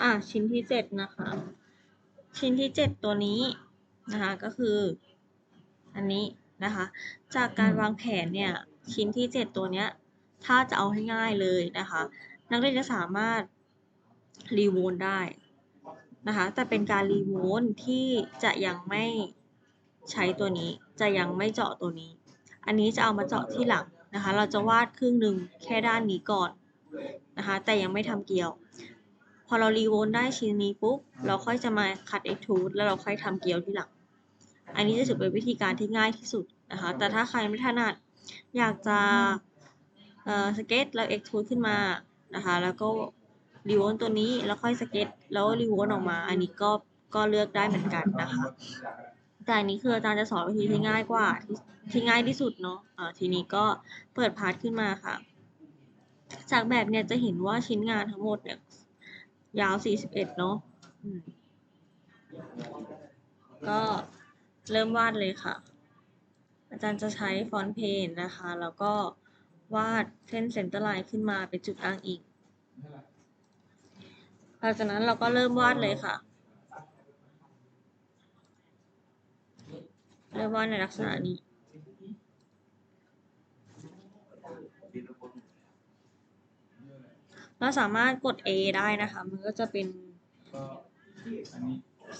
อะชิ้นที่เจ็ดนะคะ ชิ้นที่เจ็ดตัวนี้นะคะก็คืออันนี้นะคะ จากการวางแผนเนี่ยชิ้นที่เจ็ดตัวเนี้ยถ้าจะเอาให้ง่ายเลยนะคะ นักเรียนจะสามารถรีโวนได้นะคะแต่เป็นการรีโวนที่จะยังไม่ใช้ตัวนี้ จะยังไม่เจาะตัวนี้ อันนี้จะเอามาเจาะที่หลังนะคะ เราจะวาดครึ่งหนึ่งแค่ด้านนี้ก่อนนะคะ แต่ยังไม่ทำเกลียว อเรารีโวนได้ชิ้นนี้ปุ๊บ เราค่อยจะมาคัดเอ็กทูดแล้วเราค่อยทำเกลียวที่หลัง อันนี้จะถือเป็นวิธีการที่ง่ายที่สุดนะคะ แต่ถ้าใครไม่ถนัดอยากจะเอ่อสเก็ตแล้วเอ็กทูดขึ้นมานะคะ แล้วก็รีโวนตัวนี้แล้วค่อยสเก็ตแล้วรีโวนออกมา อันนี้ก็ก็เลือกได้เหมือนกันนะคะ แต่อันนี้คืออาจารย์จะสอนวิธีที่ง่ายกว่าที่ที่ง่ายที่สุดเนาะอ่าทีนี้ก็เปิดพาร์ทขึ้นมาค่ะ จากแบบเนี่ยจะเห็นว่าชิ้นงานทั้งหมดเนี่ย ยาว41เนาะก็เริ่มวาดเลยค่ะ อาจารย์จะใช้ฟอนต์เพนนะคะ แล้วก็วาดเส้นเซนเตอร์ไลน์ขึ้นมาเป็นจุดอ้างอิงหลังจากนั้นเราก็เริ่มวาดเลยค่ะ เริ่มวาดในลักษณะนี้ เราสามารถกด A ได้นะคะ มันก็จะเป็น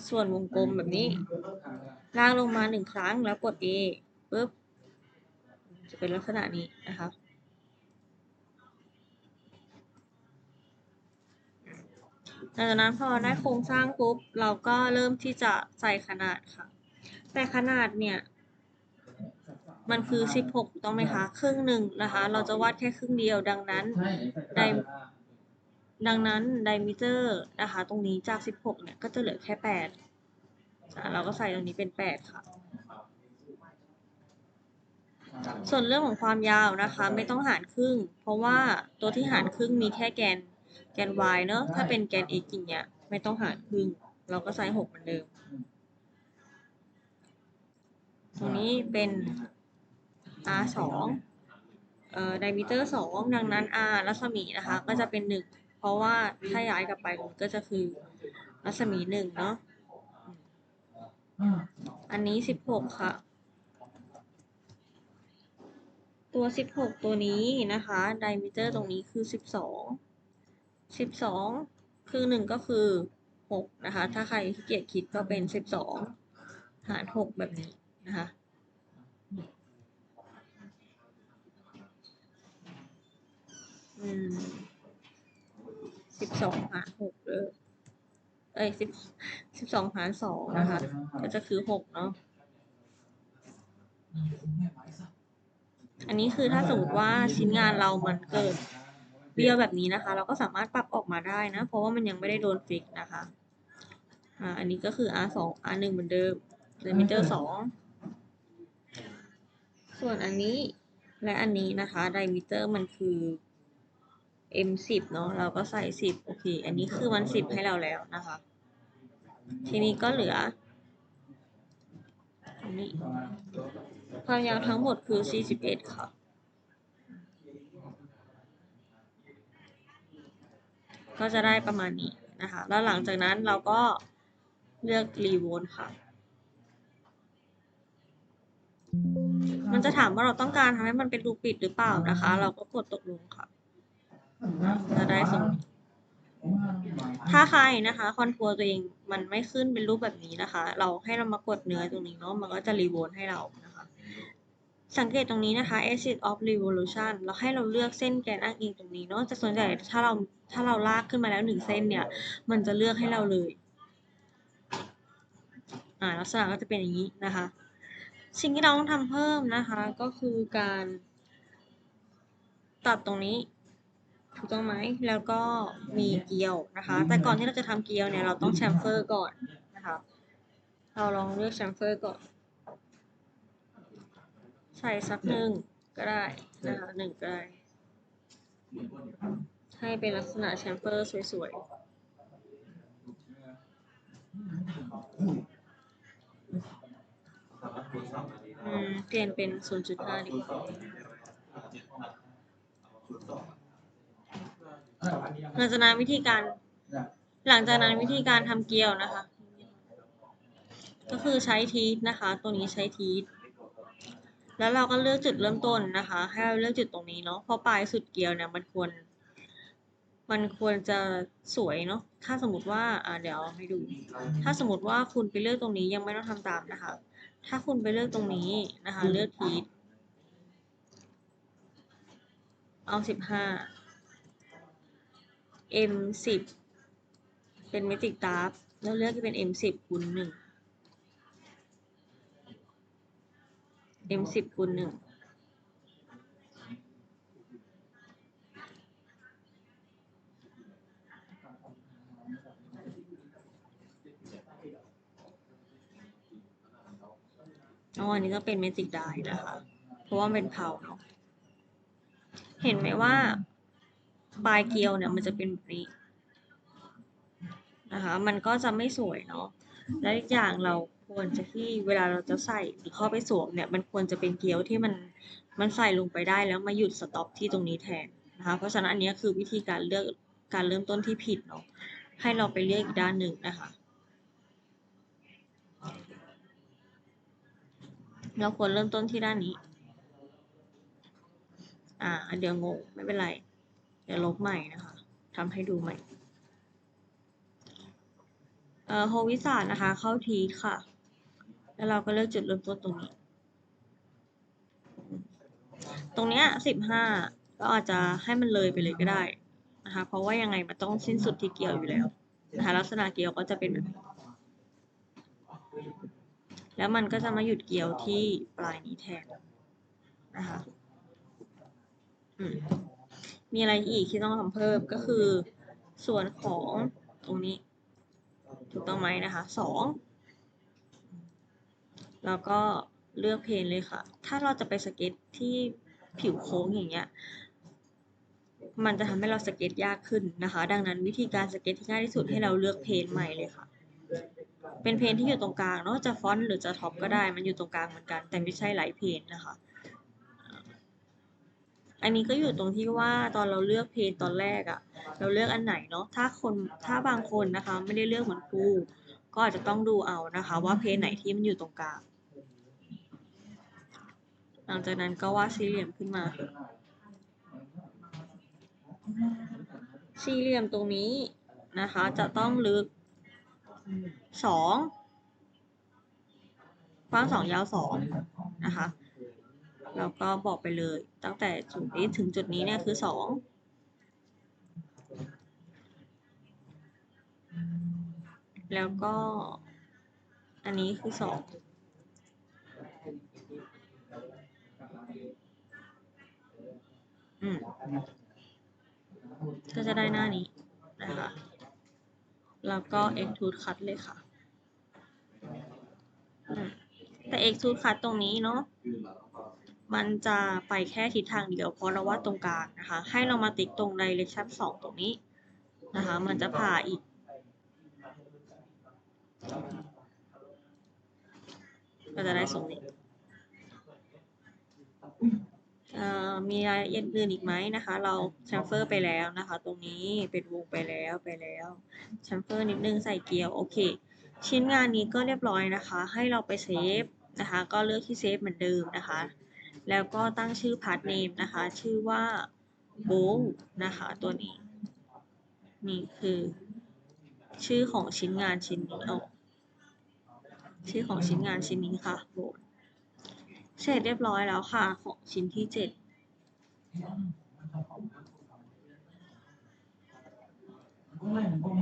ส่วนวงกลมแบบนี้ ลากลงมาหนึ่งครั้งแล้วกด A ปุ๊บ จะเป็นลักษณะนี้นะคะหลังจากนั้นพอได้โครงสร้างปุ๊บ เราก็เริ่มที่จะใส่ขนาดค่ะ แต่ขนาดเนี่ย มันคือ 16ถูกต้องไหมคะ ครึ่งหนึ่งนะคะ เราจะวาดแค่ครึ่งเดียวดังนั้นได ดังนั้นไดมิเตอร์นะคะ ตรงนี้จาก 16 เนี่ย ก็จะเหลือแค่ 8 เราก็ใส่ตรงนี้เป็น 8 ค่ะ ส่วนเรื่องของความยาวนะคะ ไม่ต้องหารครึ่ง เพราะว่าตัวที่หารครึ่งมีแค่แกนแกน y เนอะถ้าเป็นแกน x อย่างเงี้ยไม่ต้องหารครึ่ง เราก็ใส่6เหมือนเดิม ตรงนี้เป็น r 2เอ่อไดมิเตอร์ 2 ดังนั้น r รัศมีนะคะ ก็จะเป็น 1 ราะว่าถ้าย้ายกลับไปมันก็จะคือรัศมี1เนาะอันนี้16ค่ะ ตัว16ตัวนี้นะคะไดมิเตอร์ตรงนี้คือ12 12คือ1ก็คือ6นะคะ ถ้าใครขี้เกียจคิดก็เป็น12หาร6แบบนี้นะคะอืม 12หาร6เด้อเอ้ย10 12หาร2นะคะ ก็จะคือ6เนาะ อันนี้คือถ้าสมมติว่าชิ้นงานเรามันเกิดเบี้ยวแบบนี้นะคะ เราก็สามารถปรับออกมาได้นะ เพราะว่ามันยังไม่ได้โดนฟิกนะคะ อ่า อันนี้ก็คือ R 2 R 1เหมือนเดิมเซนมิเตอร์2ส่วนอันนี้และอันนี้นะคะไดมิเตอร์มันคือ M 10เนาะเราก็ใส่10โอเค อันนี้คือมัน10ให้เราแล้วนะคะ ทีนี้ก็เหลืออันนี้ความยาวทั้งหมดคือ41ค่ะก็จะได้ประมาณนี้นะคะ แล้วหลังจากนั้นเราก็เลือกรีโวนค่ะ มันจะถามว่าเราต้องการทำให้มันเป็นรูปิดหรือเปล่านะคะ เราก็กดตกลงค่ะ จะได้ทรงนี้ถ้าใครนะคะคอนทัวร์ตัวเองมันไม่ขึ้นเป็นรูปแบบนี้นะคะ เราให้เรามากดเนื้อตรงนี้เนาะมันก็จะรีโวนให้เรานะคะ สังเกตตรงนี้นะคะ axis of revolution เราให้เราเลือกเส้นแกนอ้างอิงตรงนี้เนาะจะส่วนใหญ่ถ้าเราถ้าเราลากขึ้นมาแล้วหนึ่งเส้นเนี่ย มันจะเลือกให้เราเลยอ่าลักษณะก็จะเป็นอย่างนี้นะคะ สิ่งที่เราต้องทำเพิ่มนะคะ ก็คือการตัดตรงนี้ ถูกต้องไหมแล้วก็มีเกลียวนะคะ แต่ก่อนที่เราจะทำเกลียวเนี่ยเราต้องแชมเฟอร์ก่อนนะคะ เราลองเลือกแชมเฟอร์ก่อน ใส่สักหนึ่งก็ได้นะคะหนึ่งก็ได้ ให้เป็นลักษณะแชมเฟอร์สวยๆอืมเปลี่ยนเป็น 0.5ดีกว่า หลังจากนั้นวิธีการ หลังจากนั้นวิธีการทำเกลียวนะคะ ก็คือใช้ทีทนะคะ ตัวนี้ใช้ทีทแล้วเราก็เลือกจุดเริ่มต้นนะคะ ให้เราเลือกจุดตรงนี้เนาะเพราะปลายสุดเกลียวเนี่ยมันควร มันควรจะสวยเนาะถ้าสมมติว่าอ่าเดี๋ยวให้ดู ถ้าสมมติว่าคุณไปเลือกตรงนี้ยังไม่ต้องทำตามนะคะ ถ้าคุณไปเลือกตรงนี้นะคะ เลือกทีทเอาสิบห้า M สิบเป็นเมจิกตาร์แล้วเลือกที่เป็น M สิบคูณหนึ่ง M สิบคูณหนึ่งอ๋ออันนี้ก็เป็นเมจิกไดนะคะ เพราะว่าเป็นเพาเนาะ เห็นไหมว่า ปลายเกลียวเนี่ยมันจะเป็นแบบนี้นะคะ มันก็จะไม่สวยเนาะ และอีกอย่างเราควรจะที่เวลาเราจะใส่หรือเข้าไปสวมเนี่ย มันควรจะเป็นเกลียวที่มันมันใส่ลงไปได้แล้วมาหยุดสต็อปที่ตรงนี้แทนนะคะ เพราะฉะนั้นอันนี้คือวิธีการเลือกการเริ่มต้นที่ผิดเนาะ ให้เราไปเลือกอีกด้านหนึ่งนะคะ เราควรเริ่มต้นที่ด้านนี้ อ่า เดี๋ยวงงไม่เป็นไร เดี๋ยวลบใหม่นะคะทำให้ดูใหม่เอ่อโฮวิสานะคะ เข้าทีค่ะ แล้วเราก็เลือกจุดเริ่มต้นตรงนี้ ตรงเนี้ยสิบห้าก็อาจจะให้มันเลยไปเลยก็ได้นะคะ เพราะว่ายังไงมันต้องสิ้นสุดที่เกลียวอยู่แล้วนะคะ ลักษณะเกลียวก็จะเป็นแบบนี้แล้วมันก็จะมาหยุดเกลียวที่ปลายนี้แทนนะคะ อืม มีอะไรอีกที่ต้องทำเพิ่มก็คือ ส่วนของตรงนี้ ถูกต้องไหมนะคะสองแล้วก็เลือกเพนเลยค่ะ ถ้าเราจะไปสเก็ตที่ผิวโค้งอย่างเงี้ย มันจะทำให้เราสเก็ตยากขึ้นนะคะ ดังนั้นวิธีการสเก็ตที่ง่ายที่สุดให้เราเลือกเพนใหม่เลยค่ะ เป็นเพนที่อยู่ตรงกลางเนาะจะฟอนต์หรือจะท็อปก็ได้ มันอยู่ตรงกลางเหมือนกัน แต่ไม่ใช่ไหลท์เพนนะคะ อันนี้ก็อยู่ตรงที่ว่าตอนเราเลือกเพนตอนแรกอะเราเลือกอันไหนเนาะถ้าคนถ้าบางคนนะคะไม่ได้เลือกเหมือนครูก็อาจจะต้องดูเอานะคะ ว่าเพนไหนที่มันอยู่ตรงกลางหลังจากนั้นก็วาดสี่เหลี่ยมขึ้นมา สี่เหลี่ยมตรงนี้นะคะ จะต้องลึกสองกว้างสองยาวสองนะคะ แล้วก็บอกไปเลย ตั้งแต่จุดนี้ถึงจุดนี้เนี่ยคือสองแล้วก็อันนี้คือสองอืมก็จะได้หน้านี้นะคะ แล้วก็ extrude cut เลยค่ะ แต่ extrude cut ตรงนี้เนาะ มันจะไปแค่ทิศทางเดียวเพราะเราว่าตรงกลางนะคะ ให้เรามาติ๊กตรง direction 2 ตรงนี้นะคะ มันจะผ่าอีก ก็จะได้ทรงนี้เอ่อมีรายละเอียดอื่นอีกไหมนะคะ เราแชมเฟอร์ไปแล้วนะคะ ตรงนี้เป็นวงไปแล้วไปแล้วแชมเฟอร์นิดนึงใส่เกลียวโอเค ชิ้นงานนี้ก็เรียบร้อยนะคะ ให้เราไปเซฟนะคะ ก็เลือกที่เซฟเหมือนเดิมนะคะ แล้วก็ตั้งชื่อพาร์ทเนมนะคะ ชื่อว่าโบนะคะ ตัวนี้ นี่คือ ชื่อของชิ้นงานชิ้นนี้เอาชื่อของชิ้นงานชิ้นนี้ค่ะโบเสร็จเรียบร้อยแล้วค่ะ ของชิ้นที่เจ็ด